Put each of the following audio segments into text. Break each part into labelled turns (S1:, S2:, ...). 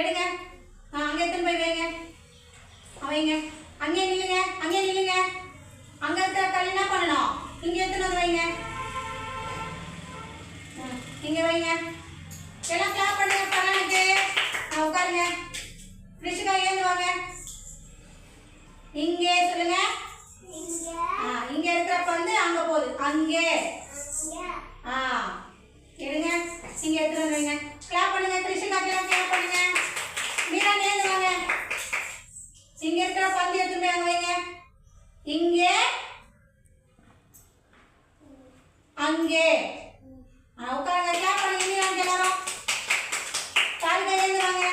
S1: எடுங்க. ஆ அங்கே எடுத்துன்னு போய் வைங்க? ஆ, வைங்க. அங்கே நில்லுங்க அங்கே நில்லுங்க. அங்கே இருக்கிற கல் என்ன பண்ணணும்? இங்கே எடுத்துன்னு வந்து வைங்க. இங்கே வைங்க. எல்லாம் கிளாப் பண்ணுங்க ஆ உட்காருங்க. ரிஷிகா ஏந்து வாங்க. இங்கே சொல்லுங்க. ஆ இங்க இருக்கிறப்ப வந்து அங்க போகுது. அங்கே. ஆ எடுங்க. இங்க எடுத்துட்டு வந்து வைங்க. கிளாப் பண்ணுங்க கிருஷ்ணா கிளாப் கிளாப் பண்ணுங்க மீரா நேர்ந்து வாங்க இங்க இருக்கிற பந்து எடுத்துட்டு போய் அங்க வைங்க இங்கே அங்கே ஆ உட்காருங்க கிளாப் பண்ணுங்க மீரா இங்க எல்லாரும் கால் கை ஏந்து வாங்க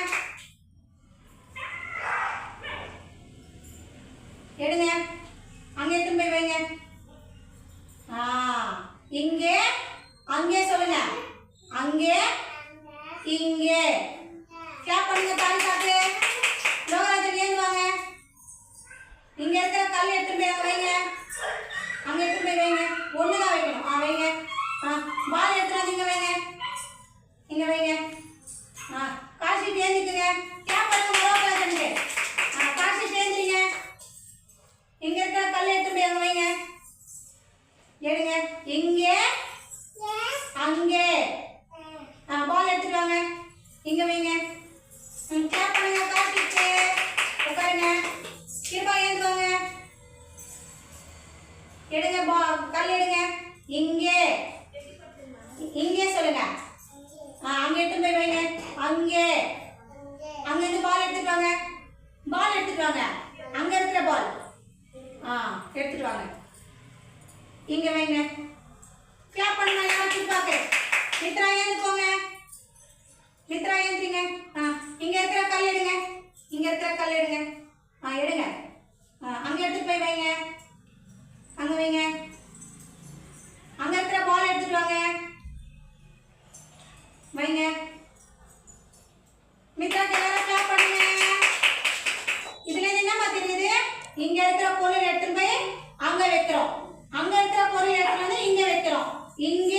S1: எடுங்க அங்க எடுத்துட்டு போய் வைங்க ஆ இங்கே அங்கே சொல்லுங்க அங்கே இங்கே கிளாப் பண்ணுங்க தாலி காட்டு லோகராஜன் ஏந்து வாங்க இங்க இருக்கிற கல் எடுத்துட்டு போய் அங்க வைங்க. அங்க எடுத்துட்டு போய் வைங்க. ஒண்ணுதான் வைக்கணும். ஆ வைங்க. ஆ பால் எடுத்துட்டு இங்க வைங்க. இங்க வைங்க. ஆ காசி தேர்ந்துக்குங்க கிளாப் பண்ணுங்க லோகராஜனுக்கு ஆ காசி தேர்ந்துறீங்க இங்க இருக்கிற கல் எடுத்துட்டு போய் அங்கே வைங்க. எடுங்க. இங்கே எடுங்க பா கல் எடுங்க. இங்கே. இங்கே சொல்லுங்க. ஆ அங்கே எடுத்து போய் வைங்க. அங்கே. அங்கே இருந்து பால் எடுத்துட்டு வாங்க. பால் எடுத்துட்டு வாங்க. அங்கே இருக்கிற பால் ஆ எடுத்துட்டு வாங்க. இங்கே வைங்க. கிளாப் பண்ணுங்க எல்லாரும் பார்க்க மித்ரா ஏந்துக்கோங்க. மித்ரா ஏந்துறீங்க. ஆ இங்க இருக்கிற கல் எடுங்க இங்க இருக்கிற கல் எடுங்க ஆ எடுங்க ஆ அங்க எடுத்துட்டு போய் வைங்க அங்க வைங்க. அங்க இருக்கிற பால் எடுத்துட்டு வாங்க. வைங்க. மித்ரா எல்லாரும் கிளாப் பண்ணுங்க. இதுல என்னமா தெரியுது? இங்க இருக்கிற பொருள் எடுத்துட்டு போய் அங்க வைக்கிறோம். அங்க இருக்கிற பொருள் எடுத்துட்டு வந்து இங்க வைக்கிறோம். இங்க